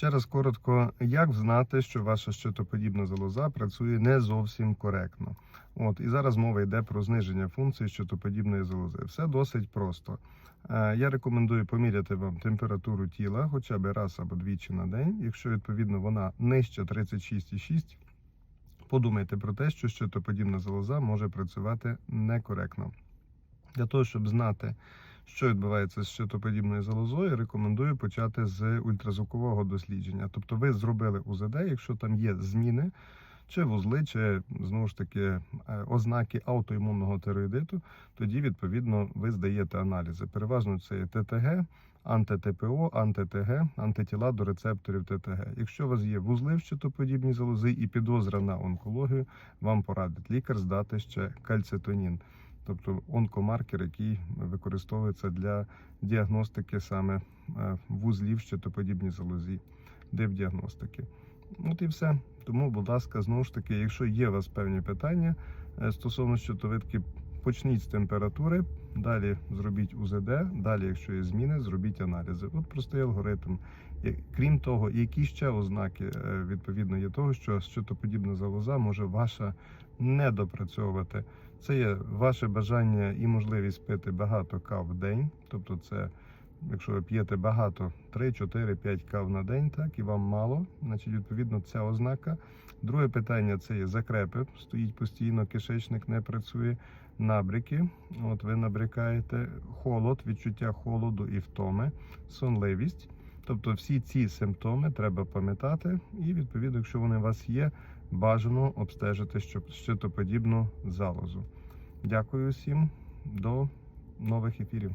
Ще раз коротко, як знати, що ваша щитоподібна залоза працює не зовсім коректно. От і зараз мова йде про зниження функції щитоподібної залози. Все досить просто. Е, Я рекомендую поміряти вам температуру тіла хоча б раз або двічі на день. Якщо відповідно вона нижче 36,6, подумайте про те, що щитоподібна залоза може працювати некоректно. Для того, щоб знати, що відбувається з щитоподібною залозою, рекомендую почати з ультразвукового дослідження. Тобто, ви зробили УЗД, якщо там є зміни, чи вузли, чи знову ж таки е, ознаки аутоімунного тироїдиту, тоді відповідно ви здаєте аналізи. Переважно це є ТТГ, анти-ТПО, анти-ТГ, антитіла до рецепторів ТТГ. Якщо у вас є вузли в щитоподібній залози і підозра на онкологію, вам порадить лікар здати ще кальцитонін тобто онкомаркер, який використовується для діагностики саме е, вузлів подібні залозі, див-діагностики. От і все. Тому, будь ласка, знову ж таки, якщо є у вас певні питання е, стосовно щитовидки, почніть з температури, далі зробіть УЗД, далі, якщо є зміни, зробіть аналізи. От простий алгоритм. Крім того, які ще ознаки е, відповідно є того, що щитоподібна залоза може ваша не допрацьовувати. Це є ваше бажання і можливість пити багато кав в день. Тобто, це якщо ви п'єте багато 3, 4, 5 кав на день, так і вам мало, значить, відповідно, ця ознака. Друге питання це є закрепи. Стоїть постійно, кишечник не працює. Набряки, от ви набрякаєте, холод, відчуття холоду і втоми, сонливість. Тобто всі ці симптоми треба пам'ятати, і відповідно, якщо вони у вас є, бажано обстежити щитоподібну залозу. Дякую всім, до нових ефірів.